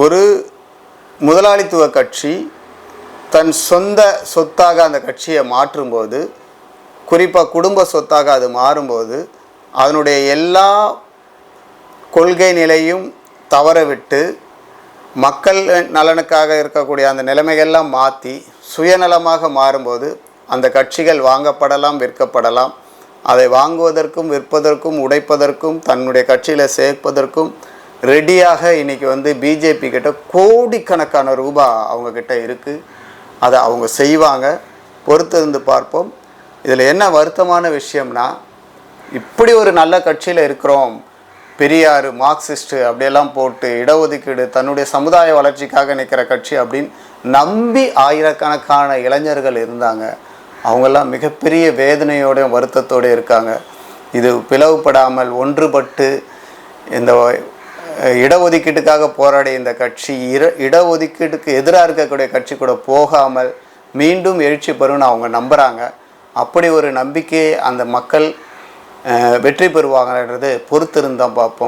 ஒரு முதலாளித்துவ கட்சி தன் சொந்த சொத்தாக அந்த கட்சியை மாற்றும்போது குறிப்பாக குடும்ப சொத்தாக அது மாறும்போது அதனுடைய எல்லா கொள்கை நிலையும் தவறவிட்டு மக்கள் நலனுக்காக இருக்கக்கூடிய அந்த நிலைமைகள்லாம் மாற்றி சுயநலமாக மாறும்போது அந்த கட்சிகள் வாங்கப்படலாம் விற்கப்படலாம். அதை வாங்குவதற்கும் விற்பதற்கும் உடைப்பதற்கும் தன்னுடைய கட்சியில் சேர்ப்பதற்கும் ரெடியாக இன்னைக்கு வந்து பிஜேபி கிட்ட கோடிக்கணக்கான ரூபாய் அவங்கக்கிட்ட இருக்குது அதை அவங்க செய்வாங்க. பொறுத்திருந்து பார்ப்போம். இதில் என்ன வருத்தமான விஷயம்னா இப்படி ஒரு நல்ல கட்சியில் இருக்கிறோம். பெரியார் மார்க்சிஸ்ட்டு அப்படியெல்லாம் போட்டு இடஒதுக்கீடு தன்னுடைய சமுதாய வளர்ச்சிக்காக நிற்கிற கட்சி அப்படின்னு நம்பி ஆயிரக்கணக்கான இளைஞர்கள் இருந்தாங்க. அவங்கெல்லாம் மிகப்பெரிய வேதனையோடையும் வருத்தத்தோடு இருக்காங்க. இது பிளவுபடாமல் ஒன்றுபட்டு இந்த இடஒதுக்கீட்டுக்காக போராடிய இந்த கட்சி இட இடஒதுக்கீட்டுக்கு எதிராக இருக்கக்கூடிய கட்சி கூட போகாமல் மீண்டும் எழுச்சி பெறும்னு அவங்க நம்புகிறாங்க அப்படி ஒரு நம்பிக்கையை அந்த மக்கள் வெற்றி பெறுவாங்கன்றது பொறுத்திருந்தான் பார்ப்போம்.